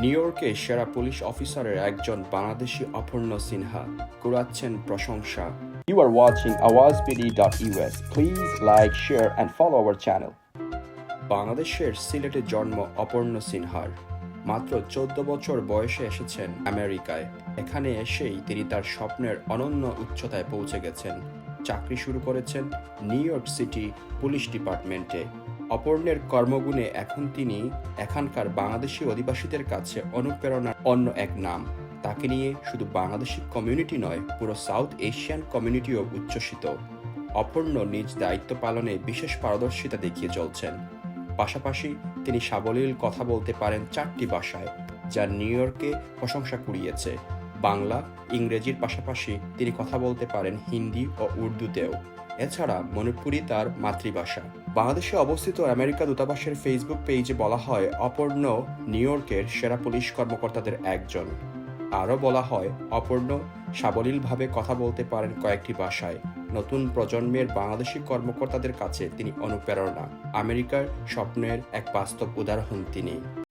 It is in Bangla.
নিউ ইয়র্কে সেরা পুলিশ অফিসারের একজন বাংলাদেশি অপর্ণ সিনহা কুড়াচ্ছেন প্রশংসা। You are You are watching awazpd.us. Please like, share, and follow our channel. বাংলাদেশের সিলেটে জন্ম অপর্ণ সিনহার। মাত্র চোদ্দ বছর বয়সে এসেছেন আমেরিকায়। এখানে এসেই তিনি তার স্বপ্নের অনন্য উচ্চতায় পৌঁছে গেছেন। চাকরি শুরু করেছেন নিউ ইয়র্ক সিটি পুলিশ ডিপার্টমেন্টে। অপর্ণের কর্মগুণে এখন তিনি এখানকার বাংলাদেশি অধিবাসীদের কাছে অনুপ্রেরণার অন্য এক নাম। তাকে নিয়ে শুধু বাংলাদেশি কমিউনিটি নয়, পুরো সাউথ এশিয়ান কমিউনিটিও উচ্ছ্বসিত। অপর্ণ নিজ দায়িত্ব পালনে বিশেষ পারদর্শিতা দেখিয়ে চলছেন। পাশাপাশি তিনি সাবলীল কথা বলতে পারেন চারটি ভাষায়, যা নিউ ইয়র্কে প্রশংসা কুড়িয়েছে। বাংলা, ইংরেজির পাশাপাশি তিনি কথা বলতে পারেন হিন্দি ও উর্দুতেও। এছাড়া মণিপুরি তার মাতৃভাষা। বাংলাদেশে অবস্থিত আমেরিকা দূতাবাসের ফেসবুক পেজে বলা হয়, অপর্ণ নিউ ইয়র্কের সেরা পুলিশ কর্মকর্তাদের একজন। আরও বলা হয়, অপর্ণ সাবলীলভাবে কথা বলতে পারেন কয়েকটি ভাষায়। নতুন প্রজন্মের বাংলাদেশি কর্মকর্তাদের কাছে তিনি অনুপ্রেরণা। আমেরিকার স্বপ্নের এক বাস্তব উদাহরণ তিনি।